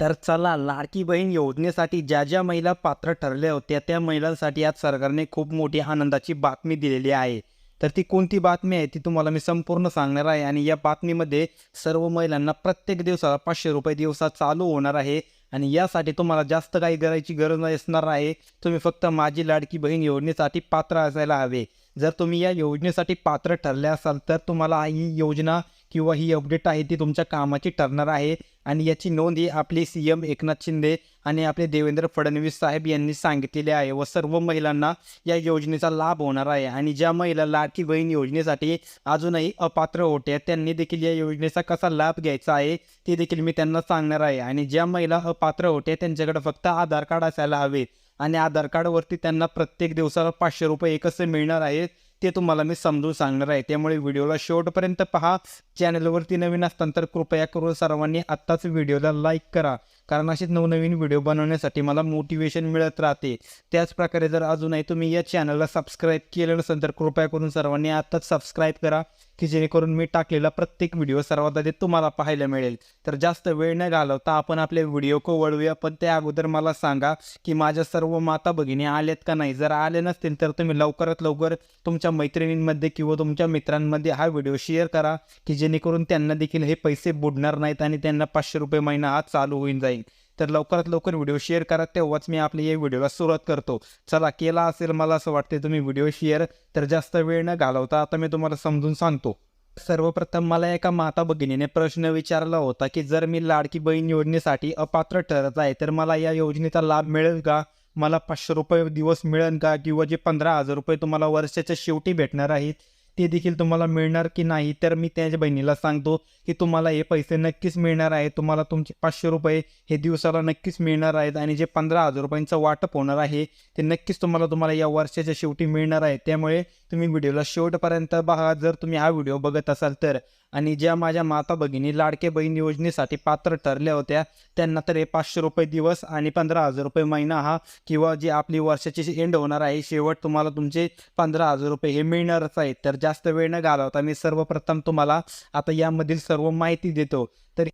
तर चला लाडकी बहीण योजनेसाठी ज्या ज्या महिला पात्र ठरल्या होत्या त्या महिलांसाठी आज सरकारने खूप मोठी आनंदाची बातमी दिलेली आहे. तर ती कोणती बातमी आहे ती तुम्हाला मी संपूर्ण सांगणार आहे आणि या बातमीमध्ये सर्व महिलांना प्रत्येक दिवसाला पाचशे रुपये दिवसात चालू होणार आहे आणि यासाठी तुम्हाला जास्त काही करायची गरज नसणार आहे. तुम्ही फक्त माझी लाडकी बहीण योजनेसाठी पात्र असायला हवे. जर तुम्ही या योजनेसाठी पात्र ठरले असाल तर तुम्हाला ही योजना किंवा ही अपडेट आहे ती तुमच्या कामाची ठरणार आहे. आणि याची नोंद ही आपले सी एम एकनाथ शिंदे आणि आपले देवेंद्र फडणवीस साहेब यांनी सांगितलेले आहे व सर्व महिलांना या योजनेचा लाभ होणार आहे. आणि ज्या महिला लाडकी बहीण योजनेसाठी अजूनही अपात्र होत्या त्यांनी देखील या योजनेचा कसा लाभ घ्यायचा आहे ते देखील मी त्यांना सांगणार आहे. आणि ज्या महिला अपात्र होत्या त्यांच्याकडे फक्त आधार कार्ड असायला हवे. आणि आधार कार्डवरती त्यांना प्रत्येक दिवसाला पाचशे रुपये एकच मिळणार आहेत. ते तुम्हाला मी समजून सांगणार आहे. त्यामुळे व्हिडिओला शेवटपर्यंत पहा. चॅनलवरती नवीन असताना तर कृपया करून सर्वांनी आत्ताच व्हिडिओला लाईक करा. कारण असेच नवनवीन व्हिडिओ बनवण्यासाठी मला मोटिवेशन मिळत राहते. त्याचप्रकारे जर अजूनही तुम्ही या चॅनलला सबस्क्राईब केलं नसेल तर कृपया करून सर्वांनी आत्ताच सबस्क्राईब करा की जेणेकरून मी टाकलेला प्रत्येक व्हिडिओ सर्वात आधी तुम्हाला पाहायला मिळेल. तर जास्त वेळ न घालवता आपण आपले व्हिडिओ को वळूया पण त्या अगोदर मला सांगा की माझ्या सर्व माता भगिनी आल्यात का नाही? जर आले नसतील तर तुम्ही लवकरात लवकर तुमच्या मैत्रिणींमध्ये किंवा तुमच्या मित्रांमध्ये हा व्हिडिओ शेअर करा की जेणेकरून त्यांना देखील हे पैसे बुडणार नाहीत आणि त्यांना पाचशे रुपये महिना हा चालू होऊन जाईल. तर लवकरात लवकर व्हिडिओ शेअर करा तेव्हाच मी आपल्या या व्हिडिओला सुरुवात करतो. चला केला असेल मला असं वाटते तुम्ही व्हिडिओ शेअर तर जास्त वेळ न घालवता आता मी तुम्हाला समजून सांगतो. सर्वप्रथम मला एका माता भगिनीने प्रश्न विचारला होता की जर मी लाडकी बहीण योजनेसाठी अपात्र ठरत आहे तर मला या योजनेचा लाभ मिळेल का? मला पाचशे रुपये दिवस मिळेल का? किंवा जे पंधरा हजार रुपये तुम्हाला वर्षाच्या शेवटी भेटणार आहेत ते देखील तुम्हाला मिळणार की नाही तर मी त्याच्या बहिणीला सांगतो की तुम्हाला हे पैसे नक्कीच मिळणार आहे तुम्हाला तुमचे पाचशे रुपये हे दिवसाला नक्कीच मिळणार आहेत आणि जे पंधरा हजार रुपयांचं वाटप होणार आहे ते नक्कीच तुम्हाला तुम्हाला या वर्षाच्या शेवटी मिळणार आहे. त्यामुळे तुम्ही व्हिडिओला शेवटपर्यंत बघा. जर तुम्ही हा व्हिडिओ बघत असाल तर आणि ज्या माझ्या माता भगिनी लाडके बहीण योजनेसाठी पात्र ठरल्या होत्या त्यांना तर हे पाचशे रुपये दिवस आणि पंधरा हजार रुपये महिना हा किंवा जी आपली वर्षाची एंड होणार आहे शेवट तुम्हाला तुमचे पंधरा हजार रुपये हे मिळणारच आहेत. तर जास्त वेळ न घालवता मी सर्वप्रथम तुम्हाला आता यामधील सर्व माहिती देतो. तर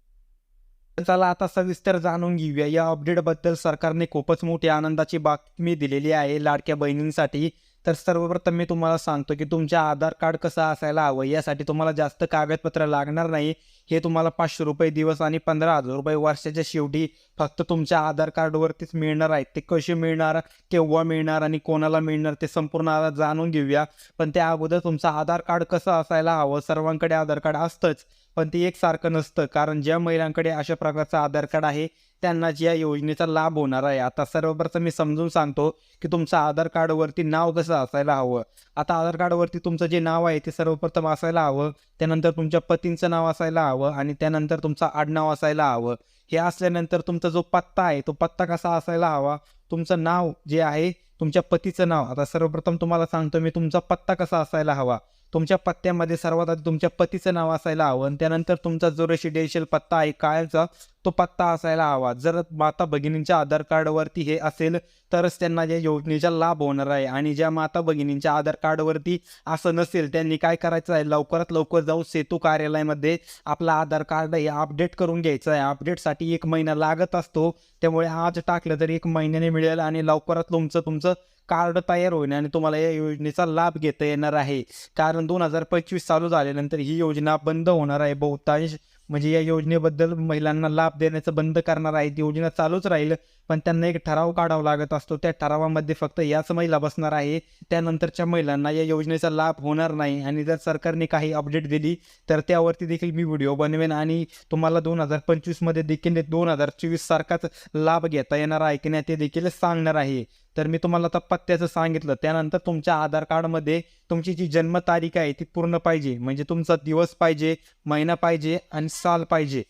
चला आता सविस्तर जाणून घेऊया. या अपडेटबद्दल सरकारने खूपच मोठी आनंदाची बातमी दिलेली आहे लाडक्या बहिणींसाठी. तर सर्वप्रथम मी तुम्हाला सांगतो की तुमच्या आधार कार्ड कसं असायला हवं? यासाठी तुम्हाला जास्त कागदपत्र लागणार नाही. हे तुम्हाला पाचशे रुपये दिवस आणि पंधरा हजार रुपये वर्षाच्या शेवटी फक्त तुमच्या आधार कार्डवरतीच मिळणार आहेत. ते कसे मिळणार केव्हा मिळणार आणि कोणाला मिळणार ते संपूर्ण आता जाणून घेऊया. पण त्या अगोदर तुमचं आधार कार्ड कसं असायला हवं? सर्वांकडे आधार कार्ड असतंच पण ते एकसारखं नसतं. कारण ज्या महिलांकडे अशा प्रकारचं आधार कार्ड आहे त्यांनाच या योजनेचा लाभ होणार आहे आता सर्वप्रथम मी समजून सांगतो की तुमचं आधार कार्डवरती नाव कसं असायला हवं. आता आधार कार्डवरती तुमचं जे नाव आहे ते सर्वप्रथम असायला हवं. त्यानंतर तुमच्या पतींचं नाव असायला हवं आणि त्यानंतर तुमचं आडनाव असायला हवं. हे असल्यानंतर तुमचा जो पत्ता आहे तो पत्ता कसा असायला हवा? तुमचं नाव जे आहे तुमच्या पतीचं नाव. आता सर्वप्रथम तुम्हाला सांगतो मी तुमचा पत्ता कसा असायला हवा? तुमच्या पत्त्यामध्ये सर्वात आधी तुमच्या पतीचं नाव असायला हवं आणि त्यानंतर तुमचा जो रेसिडेन्शियल पत्ता आहे कायचा तो पत्ता असायला हवा. जर माता भगिनींच्या आधार कार्डवरती हे असेल तरच त्यांना या योजनेचा लाभ होणार आहे. आणि ज्या माता भगिनींच्या आधार कार्डवरती असं नसेल त्यांनी काय करायचं आहे? लवकरात लवकर जाऊन सेतू कार्यालयामध्ये आपला आधार कार्ड हे अपडेट करून घ्यायचं आहे. अपडेटसाठी एक महिना लागत असतो. त्यामुळे आज टाकलं तर एक महिन्याने मिळेल आणि लवकरात तुमचं तुमचं कार्ड तयार होईल आणि तुम्हाला या योजनेचा लाभ घेता येणार आहे. कारण दोन हजार पंचवीस चालू झाल्यानंतर ही योजना बंद होणार आहे. बहुतांश म्हणजे या योजनेबद्दल महिलांना लाभ देण्याचं बंद करणार आहे ती योजना चालूच राहील पण त्यांना एक ठराव काढावा लागत असतो. त्या ठरावामध्ये फक्त याच महिला बसणार आहे. त्यानंतरच्या महिलांना या योजनेचा लाभ होणार नाही. आणि जर सरकारने काही अपडेट दिली तर त्यावरती देखील मी व्हिडिओ बनवेन. आणि तुम्हाला दोन हजार पंचवीसमध्ये देखील दोन हजार चोवीस सारखाच लाभ घेता येणार आहे की नाही ते देखील सांगणार आहे. तर मी तुम्हाला आता पत्त्याचं सांगितलं. त्यानंतर तुमच्या आधार कार्डमध्ये तुमची जी जन्मतारीख आहे ती पूर्ण पाहिजे. म्हणजे तुमचा दिवस पाहिजे महिना पाहिजे आणि साल पाहिजे.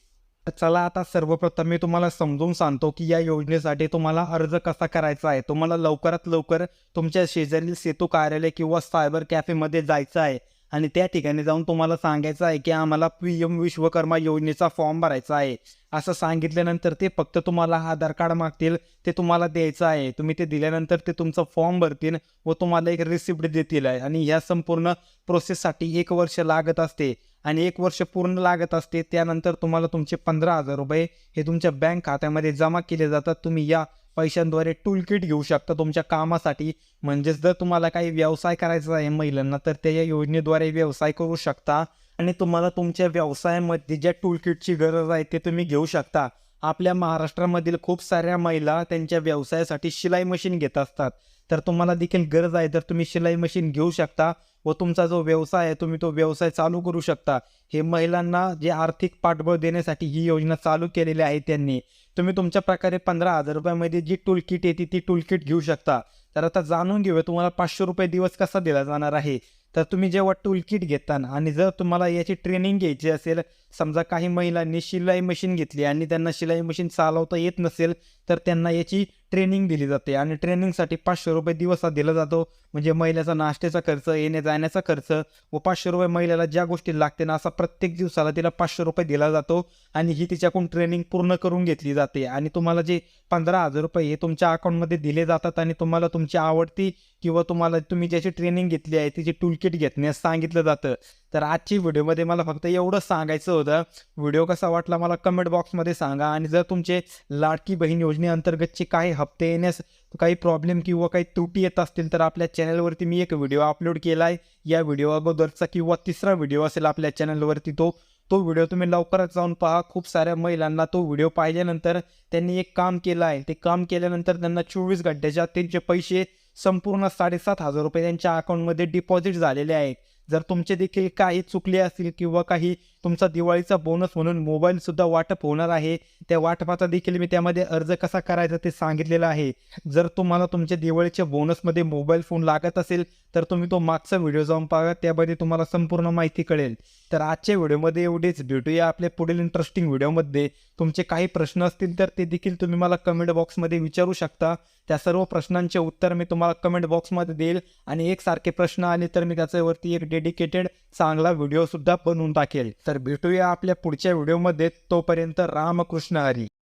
चला आता सर्वप्रथम मी तुम्हाला समजून सांगतो की या योजनेसाठी तुम्हाला अर्ज कसा करायचा आहे. तुम्हाला लवकरात लवकर तुमच्या शेजारील सेतू कार्यालय किंवा सायबर कॅफेमध्ये जायचं आहे. आणि त्या ठिकाणी जाऊन तुम्हाला सांगायचं आहे की आम्हाला पी एम विश्वकर्मा योजनेचा फॉर्म भरायचा आहे. असं सांगितल्यानंतर ते फक्त तुम्हाला आधार कार्ड मागतील ते तुम्हाला द्यायचं आहे. तुम्ही ते दिल्यानंतर ते तुमचा फॉर्म भरतील व तुम्हाला एक रिसिप्ट देतील. आहे आणि ह्या संपूर्ण प्रोसेससाठी एक वर्ष लागत असते. आणि एक वर्ष पूर्ण लागत असते त्यानंतर तुम्हाला तुमचे पंधरा हजार रुपये हे तुमच्या बँक खात्यामध्ये जमा केले जातात. तुम्ही या पैशांद्वारे टूल किट घेऊ शकता तुमच्या कामासाठी. म्हणजेच जर तुम्हाला काही व्यवसाय करायचा आहे महिलांना तर त्या या योजनेद्वारे व्यवसाय करू शकता. आणि तुम्हाला तुमच्या व्यवसायामध्ये ज्या टूल किटची गरज आहे ते तुम्ही घेऊ शकता. आपल्या महाराष्ट्रामधील खूप साऱ्या महिला त्यांच्या व्यवसायासाठी शिलाई मशीन घेत असतात. तर तुम्हाला देखील गरज आहे तर तुम्ही शिलाई मशीन घेऊ शकता व तुमचा जो व्यवसाय आहे तुम्ही तो व्यवसाय चालू करू शकता. हे महिलांना जे आर्थिक पाठबळ देण्यासाठी ही योजना चालू केलेली आहे त्यांनी. तुम्ही तुमच्या प्रकारे पंधरा हजार रुपयामध्ये जी टूल किट येते ती टूल किट घेऊ शकता. तर आता जाणून घेऊया तुम्हाला पाचशे रुपये दिवस कसा दिला जाणार आहे? तर तुम्ही जेव्हा टूल किट घेताना आणि जर तुम्हाला याची ट्रेनिंग घ्यायची असेल समजा काही महिलांनी शिलाई मशीन घेतली आणि त्यांना शिलाई मशीन चालवता येत नसेल तर त्यांना याची ट्रेनिंग दिली जाते. आणि ट्रेनिंगसाठी पाचशे रुपये दिवस हा दिला जातो. म्हणजे महिलेचा नाश्त्याचा खर्च येण्या जाण्याचा खर्च व पाचशे रुपये महिलेला ज्या गोष्टी लागते ना असा प्रत्येक दिवसाला तिला पाचशे रुपये दिला जातो. आणि ही तिच्याकडून ट्रेनिंग पूर्ण करून घेतली जाते. आणि तुम्हाला जे पंधरा हजार रुपये हे तुमच्या अकाउंटमध्ये दिले जातात आणि तुम्हाला तुमची आवडती किंवा तुम्हाला तुम्ही ज्याची ट्रेनिंग घेतली आहे तिची टूलकिट घेतण्यास सांगितलं जातं. तर आजची व्हिडिओमध्ये मला फक्त एवढंच सांगायचं होतं. व्हिडिओ कसा वाटला मला कमेंट बॉक्समध्ये सांगा. आणि जर तुमचे लाडकी बहीण योजनेअंतर्गतचे काही हप्ते येण्यास काही प्रॉब्लेम किंवा काही त्रुटी येत असतील तर आपल्या चॅनलवरती मी एक व्हिडिओ अपलोड केला आहे. या व्हिडिओ अगोदरचा किंवा तिसरा व्हिडिओ असेल आपल्या चॅनलवरती तो तो व्हिडिओ तुम्ही लवकरच जाऊन पहा. खूप साऱ्या महिलांना तो व्हिडिओ पाहिल्यानंतर त्यांनी एक काम केलं आहे. ते काम केल्यानंतर त्यांना चोवीस घंट्याच्या त्यांचे पैसे संपूर्ण साडेसात हजार रुपये त्यांच्या अकाउंटमध्ये डिपॉझिट झालेले आहेत. जर तुमचे देखील काही चुकले असतील किंवा काही तुमचा दिवाळीचा बोनस म्हणून मोबाईलसुद्धा वाटप होणार आहे. त्या वाटपाचा देखील मी त्यामध्ये अर्ज कसा करायचा ते सांगितलेलं आहे. जर तुम्हाला तुमच्या दिवाळीच्या बोनसमध्ये मोबाईल फोन लागत असेल तर तुम्ही तो मागचा व्हिडिओ जाऊन पाहा त्यामध्ये तुम्हाला संपूर्ण माहिती कळेल. तर आजच्या व्हिडिओमध्ये एवढेच. भेटूया आपल्या पुढील इंटरेस्टिंग व्हिडिओमध्ये. तुमचे काही प्रश्न असतील तर ते देखील तुम्ही मला कमेंट बॉक्समध्ये विचारू शकता. त्या सर्व प्रश्नांचे उत्तर मी तुम्हाला कमेंट बॉक्समध्ये देईल. आणि एकसारखे प्रश्न आले तर मी त्याच्यावरती एक डेडिकेटेड चांगला व्हिडिओसुद्धा बनवून टाकेल. तर भेटूया आपल्या पुढच्या व्हिडिओमध्ये. तोपर्यंत रामकृष्ण हरी.